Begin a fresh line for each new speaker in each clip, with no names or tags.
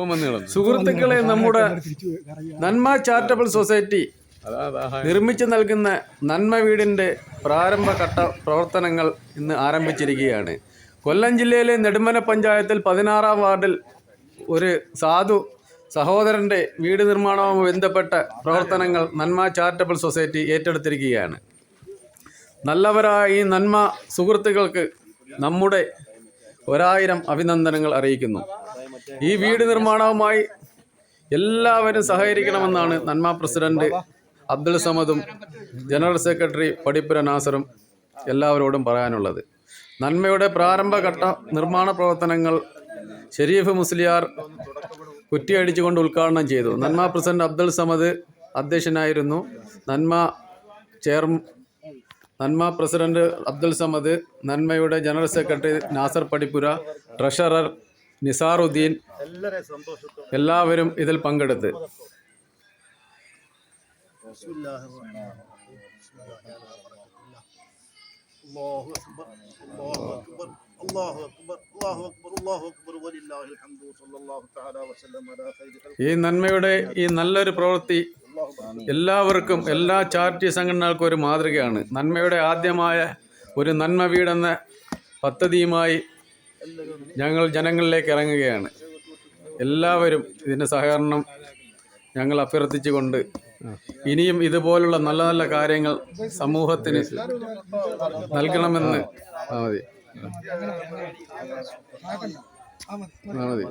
ഇപ്പം വന്ന്
സുഹൃത്തുക്കളെ നമ്മുടെ നന്മ ചാരിറ്റബിൾ സൊസൈറ്റി. നിർമ്മിച്ചു നൽകുന്ന നന്മ വീടിന്റെ പ്രാരംഭഘട്ട പ്രവർത്തനങ്ങൾ ഇന്ന് ആരംഭിച്ചിരിക്കുകയാണ്. കൊല്ലം ജില്ലയിലെ നെടുമന പഞ്ചായത്തിൽ പതിനാറാം വാർഡിൽ ഒരു സാധു സഹോദരന്റെ വീട് നിർമ്മാണവുമായി ബന്ധപ്പെട്ട പ്രവർത്തനങ്ങൾ നന്മ ചാരിറ്റബിൾ സൊസൈറ്റി ഏറ്റെടുത്തിരിക്കുകയാണ്. നല്ലവരായ ഈ നന്മ സുഹൃത്തുക്കൾക്ക് നമ്മുടെ ഒരായിരം അഭിനന്ദനങ്ങൾ അറിയിക്കുന്നു. ഈ വീട് നിർമ്മാണവുമായി എല്ലാവരും സഹകരിക്കണമെന്നാണ് നന്മ പ്രസിഡന്റ് അബ്ദുൾ സമദും ജനറൽ സെക്രട്ടറി പടിപ്പുര നാസറും എല്ലാവരോടും പറയാനുള്ളത്. നന്മയുടെ പ്രാരംഭഘട്ട നിർമ്മാണ പ്രവർത്തനങ്ങൾ ഷെരീഫ് മുസ്ലിയാർ കുറ്റിയടിച്ചുകൊണ്ട് ഉദ്ഘാടനം ചെയ്തു. നന്മ പ്രസിഡന്റ് അബ്ദുൾ സമദ് അധ്യക്ഷനായിരുന്നു. നന്മ ചെയർ നന്മ പ്രസിഡന്റ് അബ്ദുൾ സമദ് നന്മയുടെ general secretary Nasar Padippura treasurer Nisaruddin എല്ലാവരും ഇതിൽ പങ്കെടുത്ത്. ഈ നന്മയുടെ ഈ നല്ലൊരു പ്രവൃത്തി എല്ലാവർക്കും എല്ലാ ചാരിറ്റി സംഘടനകൾക്കും ഒരു മാതൃകയാണ്. നന്മയുടെ ആദ്യമായ ഒരു നന്മ വീടെന്ന പദ്ധതിയുമായി ഞങ്ങൾ ജനങ്ങളിലേക്ക് ഇറങ്ങുകയാണ്. എല്ലാവരും ഇതിന്റെ സഹകരണം ഞങ്ങൾ അഭ്യർത്ഥിച്ചുകൊണ്ട് ഇനിയും ഇതുപോലുള്ള നല്ല നല്ല കാര്യങ്ങൾ സമൂഹത്തിന് നൽകണമെന്ന് മതി. ആ മതി.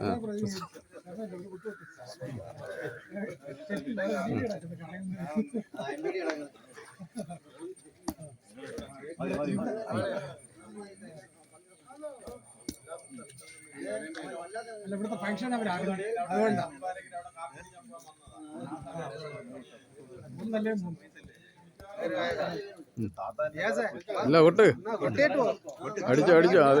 ഉം.
ഇവിടുത്തെ ഫംഗ്ഷൻ അവർ അതുകൊണ്ടാ ഒന്നല്ലേ
ഇല്ല വിട്ട്. അടിച്ചോ അടിച്ചോ അത്.